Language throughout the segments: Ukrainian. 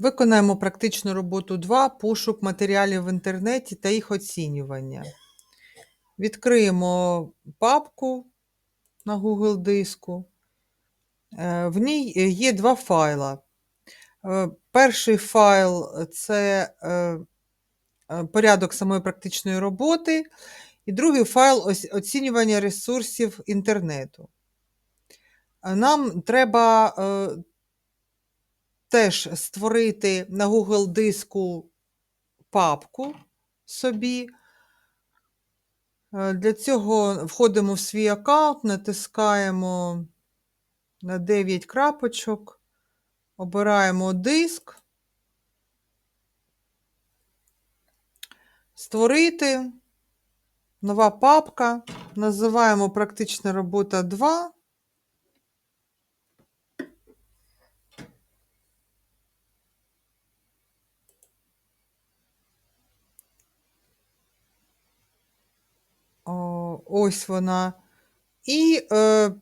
Виконаємо практичну роботу 2. Пошук матеріалів в інтернеті та їх оцінювання. Відкриємо папку на Google диску. Е, В ній є два файла. Е, Перший файл це е, порядок самої практичної роботи, і другий файл оцінювання ресурсів інтернету. Нам треба теж створити на Google диску папку собі. Е, Для цього входимо в свій аккаунт, натискаємо на 9 крапочок, обираємо диск, створити, нова папка, називаємо практична робота 2. О, ось вона. І е,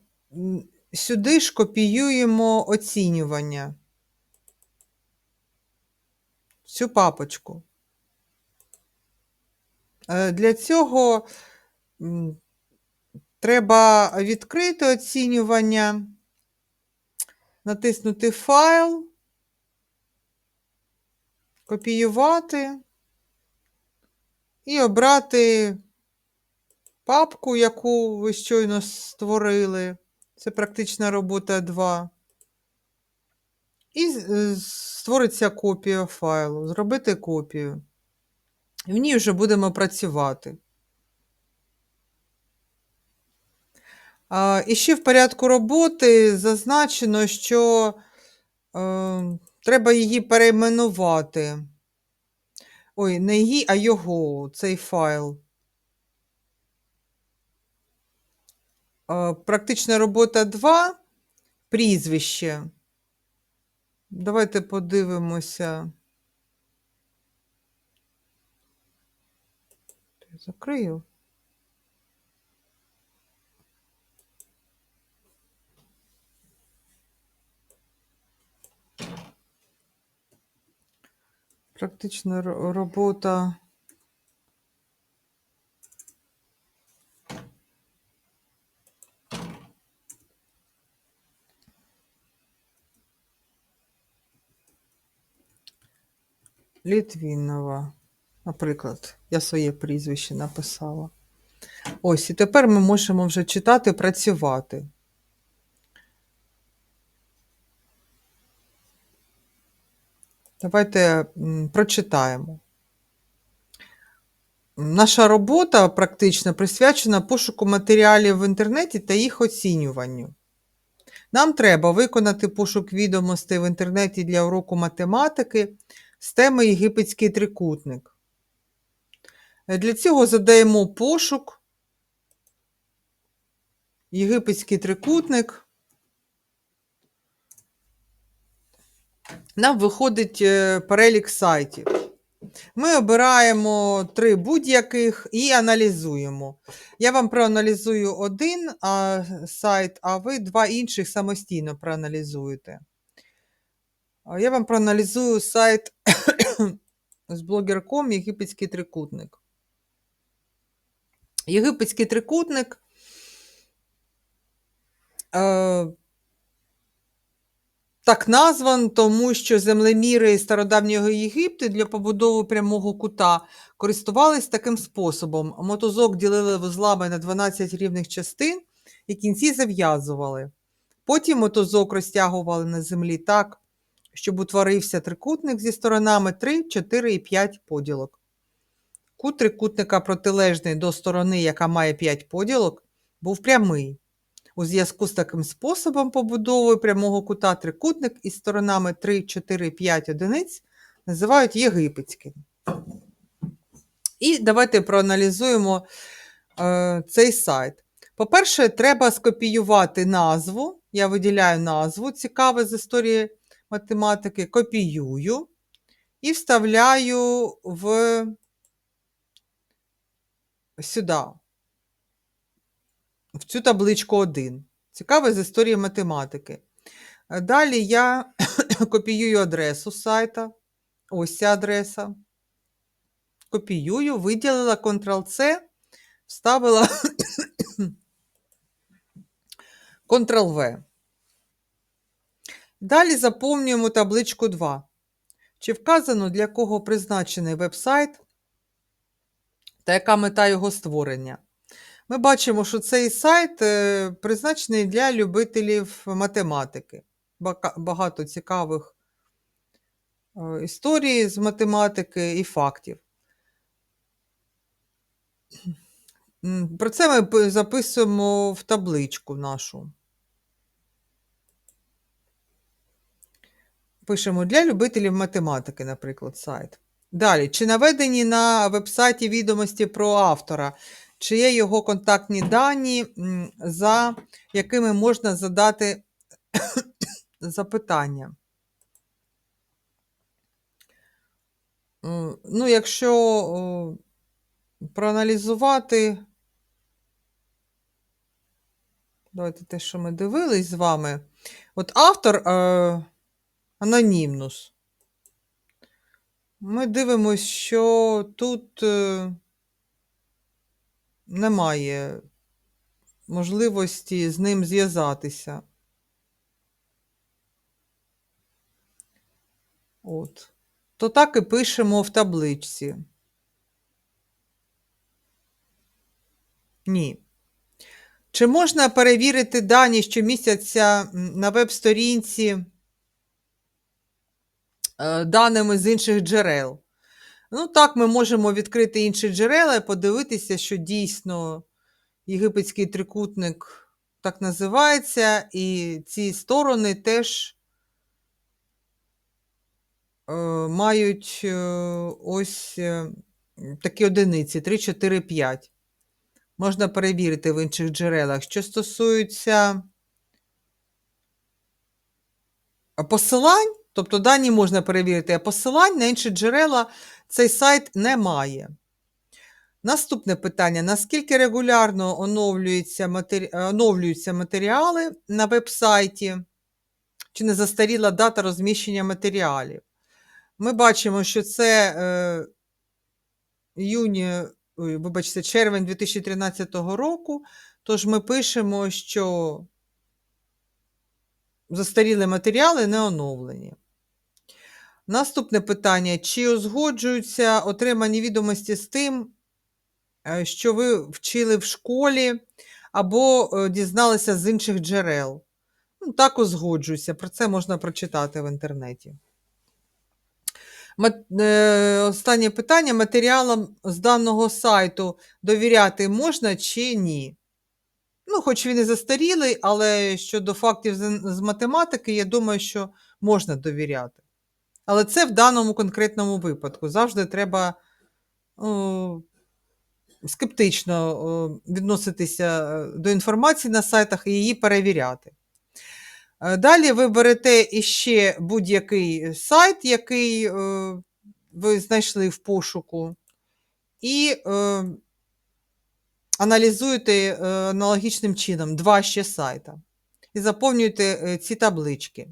сюди ж копіюємо оцінювання. Цю папочку. Е, Для цього треба відкрити оцінювання, натиснути файл, копіювати і обрати папку, яку ви щойно створили. Це практична робота 2. І е, створиться копія файлу. Зробити копію. І в ній вже будемо працювати. І ще в порядку роботи зазначено, що е, треба її перейменувати. Ой, не її, а його, цей файл. Практична робота 2, прізвище. Давайте подивимося. Я Закрию. Практична робота. Літвінова. Наприклад, я своє прізвище написала. Ось, і тепер ми можемо вже читати, працювати. Давайте прочитаємо. Наша робота практично присвячена пошуку матеріалів в інтернеті та їх оцінюванню. Нам треба виконати пошук відомостей в інтернеті для уроку математики з теми Єгипетський трикутник. Для цього задаємо пошук Єгипетський трикутник. Нам виходить е, перелік сайтів. Ми обираємо три будь-яких і аналізуємо. Я вам проаналізую один сайт, а ви два інших самостійно проаналізуєте. Я вам проаналізую сайт з blogger.com Єгипетський трикутник. Єгипетський трикутник. Е, так назван, тому що землеміри стародавнього Єгипту для побудови прямого кута користувались таким способом. Мотузок ділили вузлами на 12 рівних частин і кінці зав'язували. Потім мотузок розтягували на землі так, щоб утворився трикутник зі сторонами 3, 4 і 5 поділок. Кут трикутника протилежний до сторони, яка має 5 поділок, був прямий. У зв'язку з таким способом побудови прямого кута трикутник із сторонами 3, 4, 5 одиниць називають єгипетським. І давайте проаналізуємо е, цей сайт. По-перше, треба скопіювати назву. Я виділяю назву, цікаве з історії математики, копіюю і вставляю в сюди, в цю табличку 1. Цікаве з історії математики. Далі я копіюю адресу сайта. Ось ця адреса. Копіюю, виділила Ctrl-C, вставила Ctrl-V. Далі заповнюємо табличку 2. Чи вказано, для кого призначений веб-сайт та яка мета його створення? Ми бачимо, що цей сайт е, призначений для любителів математики. Багато цікавих е, історій з математики і фактів. Про це ми записуємо в табличку нашу. Пишемо для любителів математики, наприклад, сайт. Далі, чи наведені на веб-сайті відомості про автора, чи є його контактні дані, за якими можна задати запитання. Е, Ну, якщо проаналізувати, давайте те, що ми дивились з вами. От автор е, анонімнус. Ми дивимося, що тут е, немає можливості з ним зв'язатися. От. То так і пишемо в табличці. Ні. Чи можна перевірити дані, що містяться на веб-сторінці даними з інших джерел? Ну, так, ми можемо відкрити інші джерела і подивитися, що дійсно єгипетський трикутник так називається, і ці сторони теж е, мають е, ось е, такі одиниці 3, 4, 5. Можна перевірити в інших джерелах. Що стосується посилань, тобто дані можна перевірити, а посилань на інші джерела цей сайт не має. Наступне питання: наскільки регулярно оновлюються, матері... оновлюються матеріали на веб-сайті? Чи не застаріла дата розміщення матеріалів? Ми бачимо, що це е, іюні, ой, вибачте, червень 2013 року. Тож ми пишемо, що застаріли матеріали не оновлені. Наступне питання: чи узгоджуються отримані відомості з тим, е, що ви вчили в школі або е, дізналися з інших джерел? Ну, так узгоджуюся. Про це можна прочитати в інтернеті. Е, Останнє питання: матеріалам з даного сайту довіряти можна чи ні? Ну, хоч він і застарілий, але щодо фактів з математики, я думаю, що можна довіряти. Але це в даному конкретному випадку. Завжди треба о, скептично о, відноситися е, до інформації на сайтах і її перевіряти. Е, Далі ви берете іще будь-який сайт, який е, ви знайшли в пошуку, і е, аналізуєте е, аналогічним чином два ще сайта. І заповнюєте е, ці таблички.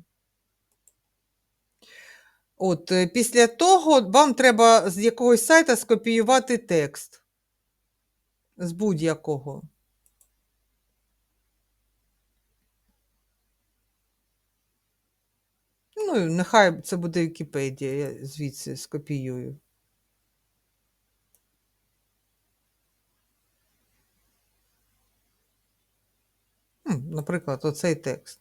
От, е, після того вам треба з якогось сайта скопіювати текст. З будь-якого. Ну, нехай це буде Вікіпедія, я звідси скопіюю. Наприклад, оцей текст.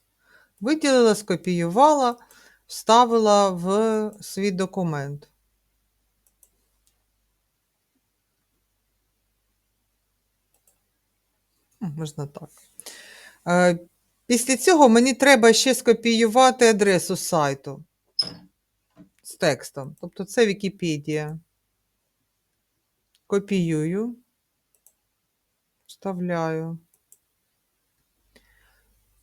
Виділила, скопіювала, вставила в свій документ. Можна так. Е, Після цього мені треба ще скопіювати адресу сайту з текстом. Тобто це Вікіпедія. Копіюю, вставляю.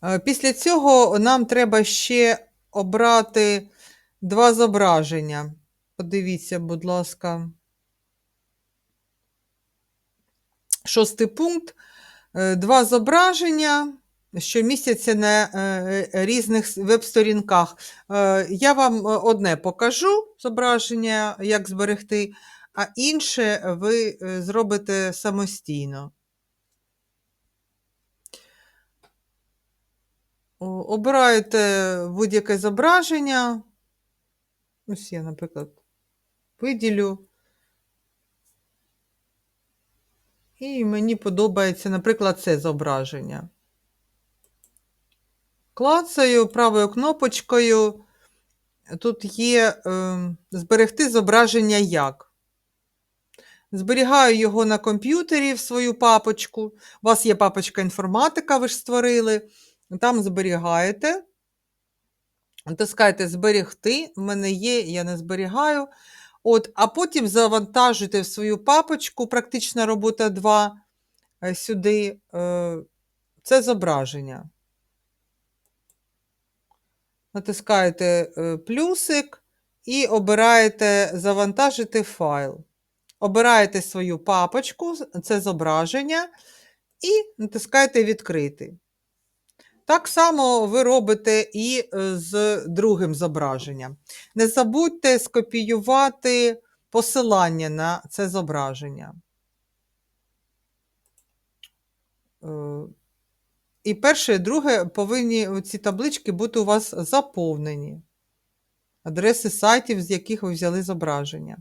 Е, Після цього нам треба ще обрати два зображення. Подивіться, будь ласка. Шостий пункт. Е, Два зображення. що містяться на е, різних веб-сторінках. Е, Я вам е, одне покажу зображення, як зберегти, а інше ви е, зробите самостійно. Обираєте будь-яке зображення. Ось я, наприклад, виділю. І мені подобається, наприклад, це зображення. Клацаю правою кнопочкою. Тут є е, зберегти зображення як. Зберігаю його на комп'ютері в свою папочку. У вас є папочка інформатика, ви ж створили. Там зберігаєте. Натискаєте зберегти. В мене є, я не зберігаю. От, а потім завантажуйте в свою папочку практична робота 2 е, сюди е, це зображення. Натискаєте е, плюсик і обираєте завантажити файл. Обираєте свою папочку, це зображення, і натискаєте відкрити. Так само ви робите і е, з другим зображенням. Не забудьте скопіювати посилання на це зображення. Е, І перше, і друге повинні ці таблички бути у вас заповнені. Адреси сайтів, з яких ви взяли зображення.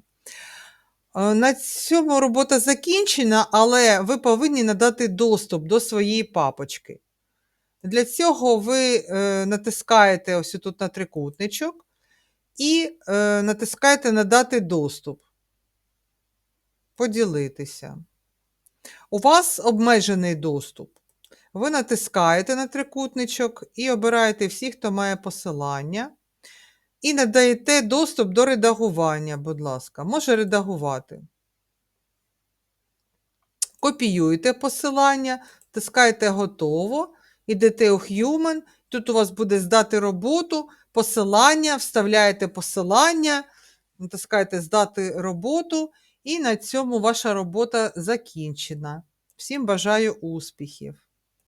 Е, На цьому робота закінчена, але ви повинні надати доступ до своєї папочки. Для цього ви е, натискаєте ось тут на трикутничок і е, натискаєте Надати доступ. Поділитися. У вас обмежений доступ. Ви натискаєте на трикутничок і обираєте всіх, хто має посилання. І надаєте доступ до редагування, будь ласка, може редагувати. Копіюєте посилання, тискаєте готово, йдете у Human, тут у вас буде здати роботу, посилання, вставляєте посилання, натискаєте здати роботу, і на цьому ваша робота закінчена. Всім бажаю успіхів!